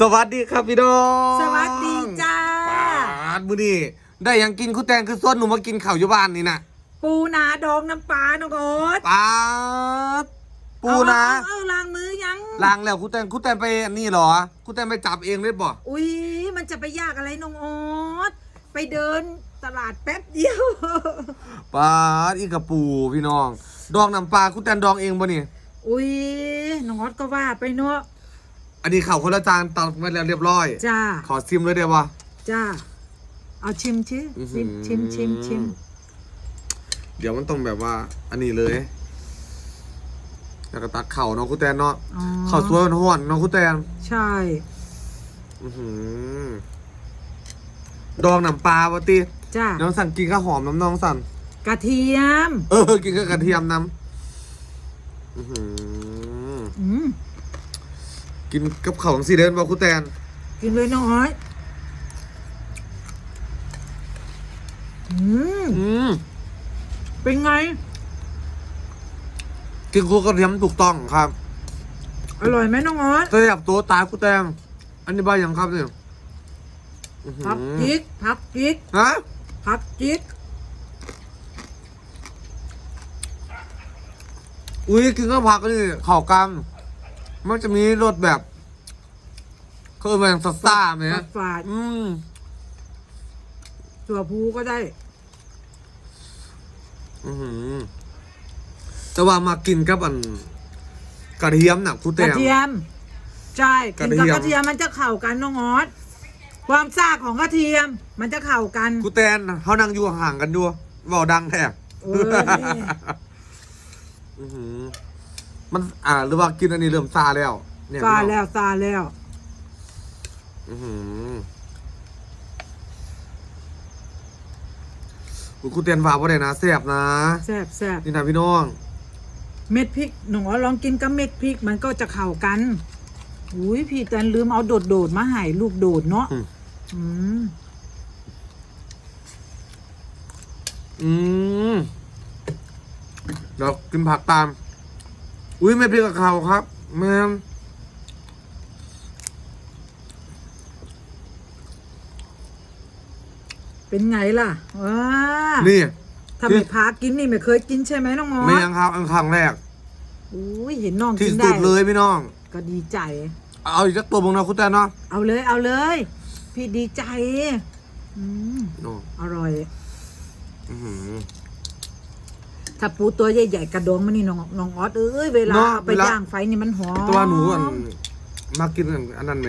สวัสดีครับพี่น้องสวัสดีจ้าปาดมือนี่ได้หยังกินคุณแตงคือส้นหนูมากินข้าวอยู่บ้านนี่นะปูนาดองน้ำปลาน้องโอ๊ตปาดปูนะเอาเอาเอาล้างมือยังล้างแล้วคุณแตงคุณแตงไปนี่เหรอคุณแตงไปจับเองเลยบ่อุ้ยมันจะไปยากอะไรน้องโอ๊ตไปเดินตลาดแป๊บเดียวปาดอีกระปูพี่น้อง ดองน้ำปลาคุณแตงดองเองบ่นี่อุ้ยน้องโอ๊ตก็ว่าไปเนาะ อันนี้ข้าวคนละจานตักไว้แล้วเรียบร้อย จ้า ขอชิมเลยได้ปะ จ้า เอาชิมชิอื้อหืชิอ มชิมชิมชิมเดี๋ยวมันต้องแบบว่า อันนี้เลยแล้วก็ตักเข่าวเนาะคุณแตนเนาะอ๋อข้าวสวยห่อนๆเนาะคุณแตนใช่ อื้อหือดองน้ำปลาวะติจ้า น้องสั่นกินข้าวหอมน้ำน้องสั่น กระเทียม เออ กินกับกระเทียมน้ำอื้อหืออืม กินกับข้าวของซีเดนบอกคุณแตนกินเลยน้องโอ๊ตอืมอืมเป็นไง กินคู่กระเทียมถูกต้องครับอร่อยไหมน้องโอ๊ตจะจับตัวตายคุณแตงอันนี้ใบยังครับเนี่ยอื้อหือพักจิกพักจิกฮะพักจิกอุ้ยกินข้าวผักนี่ข้าวกล้ำมันจะมีรสแบบเคยเป็นซัสซ่าไหมฝาดฝาดอืมตัวผูก็ได้ อือหือแต่ว่ามากินกับอัน กระเทียมน่ะคุณกแตระงเทียม ใช่กระกินเทีกับยมกระเทียมมันจะเข้ากันน้องออสความซ่าของกระเทียม มันจะเข้ากันคุณแตนเขานั่งอยู่ห่างกันอยู่เบาดังแท้เออนี่ อื้อหือมันอ่าหรือว่ากินอันนี้เริ่มซาแล้วเนี่ยซาแล้วซาแล้ว อื้อหืออุ๊ยคุณแตนฝากว่าได้นะแซ่บนะ แซ่บแซ่บนี่นะพี่น้อง เม็ดพริกน้องออสลองกินกับเม็ดพริกมันก็จะเข้ากัน อุ้ยพี่แตนลืมเอาโดดโดดๆมาให้ลูกโดดเนาะ อืม อืม อืมเดี๋ยวกินผักตาม อุ้ยไม่เพียงกับเขาครับ แม่ เป็นไงล่ะว้านี่ ถ้าไม่พากินนี่ไม่เคยกินใช่ไหมน้องออไม่สยังครับอันครั้งแรกอุ้ยเห็นน้องที่กินสุได้ดเลยพี่น้อง ก็ดีใจ เอาอีกสักตัวมึงนะคุณแตนเนาะเอาเลยเอาเลย พี่ดีใจอืมโอ้อร่อยอื้อหือถ้าปูตัวใหญ่ๆกระดองมันนี่น้องน้องออสเอ้ยเวลาเนาะเอาไปเวลาย่างไฟนี่มันหอมตัวหนูอันมากินอันนั้นไหม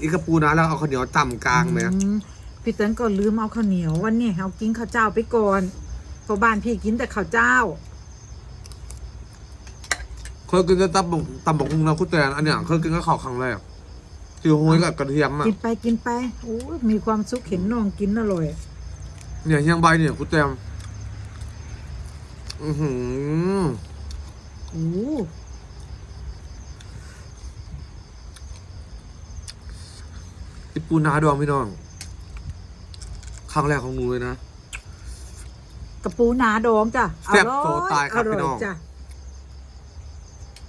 อีกระปูนะแล้วเอาข้าวเหนียวจ่ำกลางไหมอืม พี่เติ้ลก็ลืมเอาข้าวเหนียววันนี้เอากินข้าวเจ้าไปก่อนเพราะบ้านพี่กินแต่ข้าวเจ้าเคยกินแต่ตำบกตำบกหุงนะคุณแตนอันเนี้ยเคยกินก็ข้าวครั้งแรกที่โห้ยกับกระเทียมอะกินไปกินไปโอ้ยมีความสุขเห็นน้องกินอร่อยเนี่ยเฮียงใบเนี่ยคุณแตนอือหือโอ้อีปูนาดองพี่น้อง ครั้งแรกของหนูเลยนะ กระปูนาดองจ้ะแซ่บโซตายครับอร่พี่อยน้อง จ้ะ